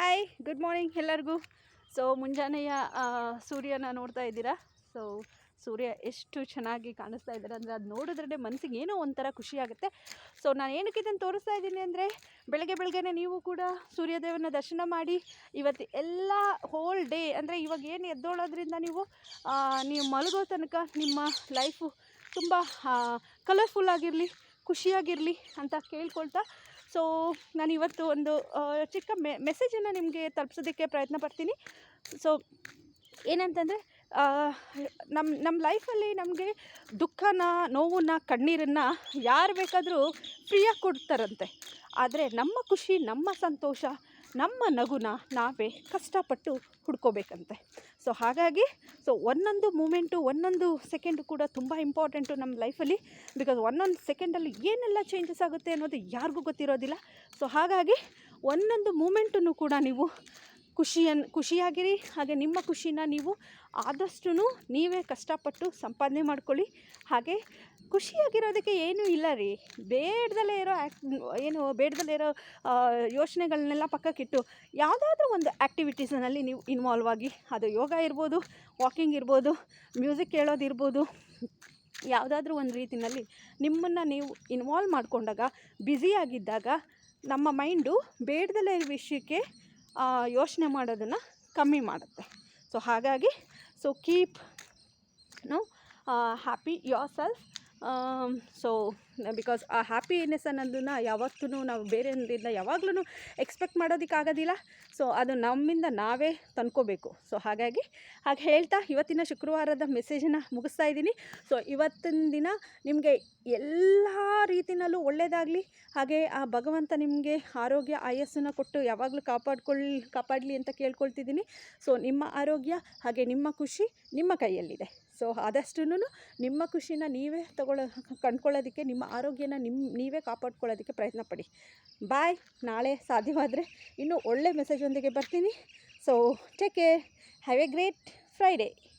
Hi good morning ಎಲ್ಲರಿಗೂ. So ಮುಂಜಾನೆಯ ಸೂರ್ಯನ ನೋಡ್ತಾ ಇದ್ದೀರಾ? ಸೊ ಸೂರ್ಯ ಎಷ್ಟು ಚೆನ್ನಾಗಿ ಕಾಣಿಸ್ತಾ ಇದ್ದಾರೆ ಅಂದರೆ ಅದು ನೋಡಿದ್ರೆ ಮನಸ್ಸಿಗೆ ಏನೋ ಒಂಥರ ಖುಷಿ ಆಗುತ್ತೆ. ಸೊ ನಾನು ಏನಕ್ಕೆ ಇದನ್ನು ತೋರಿಸ್ತಾ ಇದ್ದೀನಿ ಅಂದರೆ, ಬೆಳಗ್ಗೆ ಬೆಳಗ್ಗೆನೇ ನೀವು ಕೂಡ ಸೂರ್ಯದೇವನ ದರ್ಶನ ಮಾಡಿ, ಇವತ್ತು ಎಲ್ಲ ಹೋಲ್ ಡೇ ಅಂದರೆ ಇವಾಗ ಏನು ಎದ್ದೋಳೋದ್ರಿಂದ ನೀವು ನೀವು ಮಲಗೋ ತನಕ ನಿಮ್ಮ ಲೈಫು ತುಂಬ ಕಲರ್ಫುಲ್ ಆಗಿರಲಿ, ಖುಷಿಯಾಗಿರಲಿ ಅಂತ ಕೇಳ್ಕೊಳ್ತಾ ಸೊ ನಾನು ಇವತ್ತು ಒಂದು ಚಿಕ್ಕ ಮೆ ಮೆಸೇಜನ್ನು ನಿಮಗೆ ತಲುಪಿಸೋದಕ್ಕೆ ಪ್ರಯತ್ನ ಪಡ್ತೀನಿ. ಸೊ ಏನಂತಂದರೆ ನಮ್ಮ ನಮ್ಮ ಲೈಫಲ್ಲಿ ನಮಗೆ ದುಃಖನ, ನೋವನ್ನ, ಕಣ್ಣೀರನ್ನು ಯಾರು ಬೇಕಾದರೂ ಫ್ರೀಯಾಗಿ ಕೊಡ್ತಾರಂತೆ. ಆದರೆ ನಮ್ಮ ಖುಷಿ, ನಮ್ಮ ಸಂತೋಷ ನಮ್ಮ ನಗುನ ನಾವೇ ಕಷ್ಟಪಟ್ಟು ಹುಡ್ಕೋಬೇಕಂತೆ. ಸೊ ಹಾಗಾಗಿ ಸೊ ಒಂದೊಂದು ಮೂಮೆಂಟು, ಒಂದೊಂದು ಸೆಕೆಂಡು ಕೂಡ ತುಂಬ ಇಂಪಾರ್ಟೆಂಟು ನಮ್ಮ ಲೈಫಲ್ಲಿ. ಬಿಕಾಸ್ ಒಂದೊಂದು ಸೆಕೆಂಡಲ್ಲಿ ಏನೆಲ್ಲ ಚೇಂಜಸ್ ಆಗುತ್ತೆ ಅನ್ನೋದು ಯಾರಿಗೂ ಗೊತ್ತಿರೋದಿಲ್ಲ. ಸೊ ಹಾಗಾಗಿ ಒಂದೊಂದು ಮೂಮೆಂಟನ್ನು ಕೂಡ ನೀವು ಖುಷಿಯನ್ನು ಖುಷಿಯಾಗಿರಿ. ಹಾಗೆ ನಿಮ್ಮ ಖುಷಿನ ನೀವು ಆದಷ್ಟು ನೀವೇ ಕಷ್ಟಪಟ್ಟು ಸಂಪಾದನೆ ಮಾಡ್ಕೊಳ್ಳಿ. ಹಾಗೆ ಖುಷಿಯಾಗಿರೋದಕ್ಕೆ ಏನೂ ಇಲ್ಲ ರೀ. ಬೇಡದಲ್ಲೇ ಇರೋ ಆ್ಯಕ್ ಏನು ಬೇಡದಲ್ಲೇ ಇರೋ ಯೋಚನೆಗಳನ್ನೆಲ್ಲ ಪಕ್ಕಕ್ಕಿಟ್ಟು ಯಾವುದಾದ್ರೂ ಒಂದು ಆ್ಯಕ್ಟಿವಿಟೀಸ್ನಲ್ಲಿ ನೀವು ಇನ್ವಾಲ್ವ್ ಆಗಿ, ಅದು ಯೋಗ ಇರ್ಬೋದು, ವಾಕಿಂಗ್ ಇರ್ಬೋದು, ಮ್ಯೂಸಿಕ್ ಕೇಳೋದಿರ್ಬೋದು ಯಾವುದಾದ್ರೂ ಒಂದು ರೀತಿಯಲ್ಲಿ ನಿಮ್ಮನ್ನು ನೀವು ಇನ್ವಾಲ್ವ್ ಮಾಡಿಕೊಂಡಾಗ ಬ್ಯುಸಿಯಾಗಿದ್ದಾಗ ನಮ್ಮ ಮೈಂಡು ಬೇಡದಲ್ಲೇ ಇರೋ ವಿಷಯಕ್ಕೆ ಯೋಚನೆ ಮಾಡೋದನ್ನು ಕಮ್ಮಿ ಮಾಡುತ್ತೆ. ಸೊ ಹಾಗಾಗಿ, so keep, no happy yourself so because ಆ ಹ್ಯಾಪಿನೆಸ್ ಅನ್ನೋದನ್ನ ಯಾವತ್ತೂ ನಾವು ಬೇರೆಯವರಿಂದ ಯಾವಾಗ್ಲೂ ಎಕ್ಸ್ಪೆಕ್ಟ್ ಮಾಡೋದಕ್ಕಾಗೋದಿಲ್ಲ. ಸೊ ಅದು ನಮ್ಮಿಂದ ನಾವೇ ತಂದ್ಕೋಬೇಕು. ಸೊ ಹಾಗಾಗಿ, ಹಾಗೆ ಹೇಳ್ತಾ ಇವತ್ತಿನ ಶುಕ್ರವಾರದ ಮೆಸೇಜನ್ನು ಮುಗಿಸ್ತಾ ಇದ್ದೀನಿ. ಸೊ ಇವತ್ತಿನ ದಿನ ನಿಮಗೆ ಎಲ್ಲ ರೀತಿಯಲ್ಲೂ ಒಳ್ಳೆಯದಾಗಲಿ ಹಾಗೆ ಆ ಭಗವಂತ ನಿಮಗೆ ಆರೋಗ್ಯ, ಆಯಸ್ಸನ್ನು ಕೊಟ್ಟು ಯಾವಾಗಲೂ ಕಾಪಾಡ್ಕೊಳ್ಳಿ ಕಾಪಾಡಲಿ ಅಂತ ಕೇಳ್ಕೊಳ್ತಿದ್ದೀನಿ. ಸೊ ನಿಮ್ಮ ಆರೋಗ್ಯ ಹಾಗೆ ನಿಮ್ಮ ಖುಷಿ ನಿಮ್ಮ ಕೈಯಲ್ಲಿದೆ. ಸೊ ಆದಷ್ಟು ನಿಮ್ಮ ಖುಷಿನ ನೀವೇ ತಗೊಳ್ಳೋ ಕಂಡ್ಕೊಳ್ಳೋದಕ್ಕೆ ನಿಮ್ಮ ಆರೋಗ್ಯನ ನಿಮ್ಮ ನೀವೇ ಕಾಪಾಡ್ಕೊಳ್ಳೋದಕ್ಕೆ ಪ್ರಯತ್ನ ಪಡಿ. ಬಾಯ್. ನಾಳೆ ಸಾಧ್ಯವಾದರೆ ಇನ್ನೂ ಒಳ್ಳೆ ಮೆಸೇಜೊಂದಿಗೆ ಬರ್ತೀನಿ. So take care have a great Friday